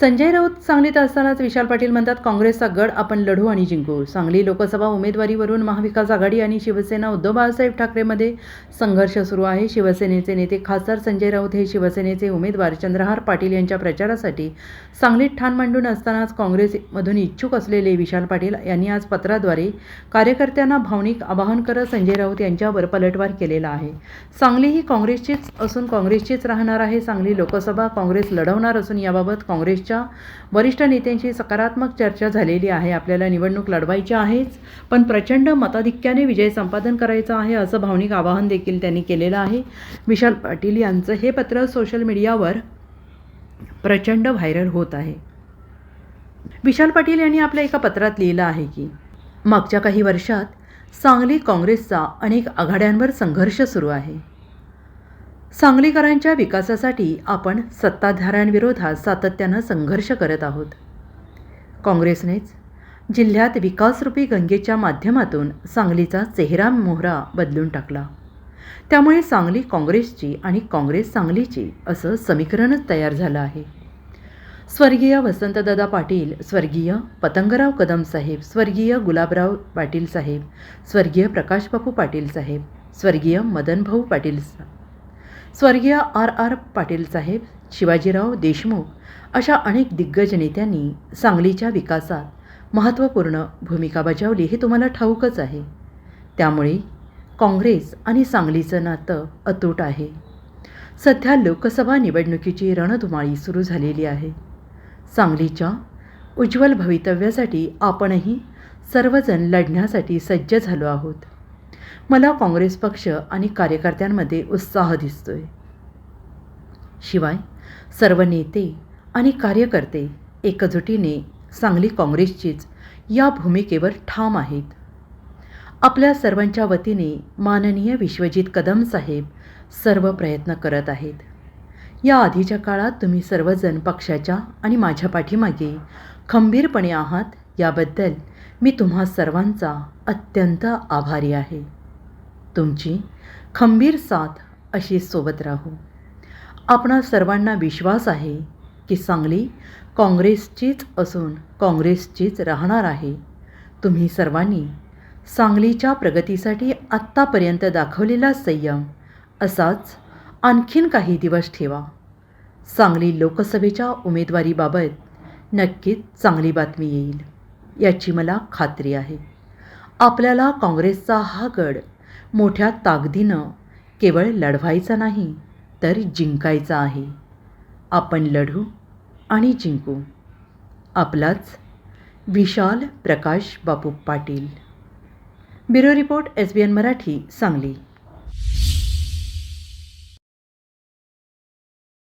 संजय राऊत सांगलीत असतानाच विशाल पाटील म्हणतात काँग्रेसचा गड आपण लढू आणि जिंकू. सांगली लोकसभा उमेदवारीवरून महाविकास आघाडी आणि शिवसेना उद्धव बाळासाहेब ठाकरेमध्ये संघर्ष सुरू आहे. शिवसेनेचे नेते खासदार संजय राऊत हे शिवसेनेचे उमेदवार चंद्रहार पाटील यांच्या प्रचारासाठी सांगलीत ठाण मांडून असतानाच काँग्रेसमधून इच्छुक असलेले विशाल पाटील यांनी आज पत्राद्वारे कार्यकर्त्यांना भावनिक आवाहन करत संजय राऊत यांच्यावर पलटवार केलेला आहे. सांगली ही काँग्रेसचीच असून काँग्रेसचीच राहणार आहे. सांगली लोकसभा काँग्रेस लढवणार असून याबाबत काँग्रेस पक्षाच्या वरिष्ठ नेत्यांशी सकारात्मक चर्चा झालेली आहे. आपल्याला निवडणूक लढवायची आहेच पण प्रचंड मताधिक्याने विजय संपादन करायचा आहे असं भावनिक आवाहन देखील त्यांनी केलेलं आहे. विशाल पाटील यांचं हे पत्र सोशल मीडियावर प्रचंड व्हायरल होत आहे. विशाल पाटील यांनी आपल्या एका पत्रात लिहिलं आहे की मागच्या काही वर्षात सांगली काँग्रेसचा अनेक आघाड्यांवर संघर्ष सुरू आहे. सांगलीकरांच्या विकासासाठी आपण सत्ताधाऱ्यांविरोधात सातत्यानं संघर्ष करत आहोत. काँग्रेसनेच जिल्ह्यात विकासरूपी गंगेच्या माध्यमातून सांगलीचा चेहरा मोहरा बदलून टाकला. त्यामुळे सांगली काँग्रेसची आणि काँग्रेस सांगलीची असं समीकरणच तयार झालं आहे. स्वर्गीय वसंतदादा पाटील स्वर्गीय पतंगराव कदम साहेब स्वर्गीय गुलाबराव पाटील साहेब स्वर्गीय प्रकाशबापू पाटील साहेब स्वर्गीय मदनभाऊ पाटील साहेब स्वर्गीय आर आर पाटील साहेब शिवाजीराव देशमुख अशा अनेक दिग्गज नेत्यांनी सांगलीच्या विकासात महत्त्वपूर्ण भूमिका बजावली हे तुम्हाला ठाऊकच आहे. त्यामुळे काँग्रेस आणि सांगलीचं नातं अतूट आहे. सध्या लोकसभा निवडणुकीची रणधुमाळी सुरू झालेली आहे. सांगलीच्या उज्ज्वल भवितव्यासाठी आपणही सर्वजण लढण्यासाठी सज्ज झालो आहोत. मला काँग्रेस पक्ष आणि कार्यकर्त्यांमध्ये उत्साह दिसतोय. शिवाय सर्व नेते आणि कार्यकर्ते एकजुटीने सांगली काँग्रेसचीच या भूमिकेवर ठाम आहेत. आपल्या सर्वांच्या वतीने माननीय विश्वजित कदम साहेब सर्व प्रयत्न करत आहेत. या आधीच्या काळात तुम्ही सर्वजण पक्षाच्या आणि माझ्या पाठीमागे खंबीरपणे आहात याबद्दल मी तुम्हा सर्वांचा अत्यंत आभारी आहे. तुमची खंबीर साथ अशी सोबत राहू. आपणा सर्वांना विश्वास आहे की सांगली काँग्रेसचीच असून काँग्रेसचीच राहणार आहे. तुम्ही सर्वांनी सांगलीच्या प्रगतीसाठी आत्तापर्यंत दाखवलेला संयम असाच आणखीन काही दिवस ठेवा. सांगली लोकसभेच्या उमेदवारीबाबत नक्कीच चांगली बातमी येईल याची मला खात्री आहे. आपल्याला काँग्रेसचा हा गड मोठ्या ताकदीनं केवळ लढवायचा नाही तर जिंकायचा आहे. आपण लढू आणि जिंकू. आपलाच Vishal Prakash Bapu Patil. Bureau report S B N Marathi Sangli.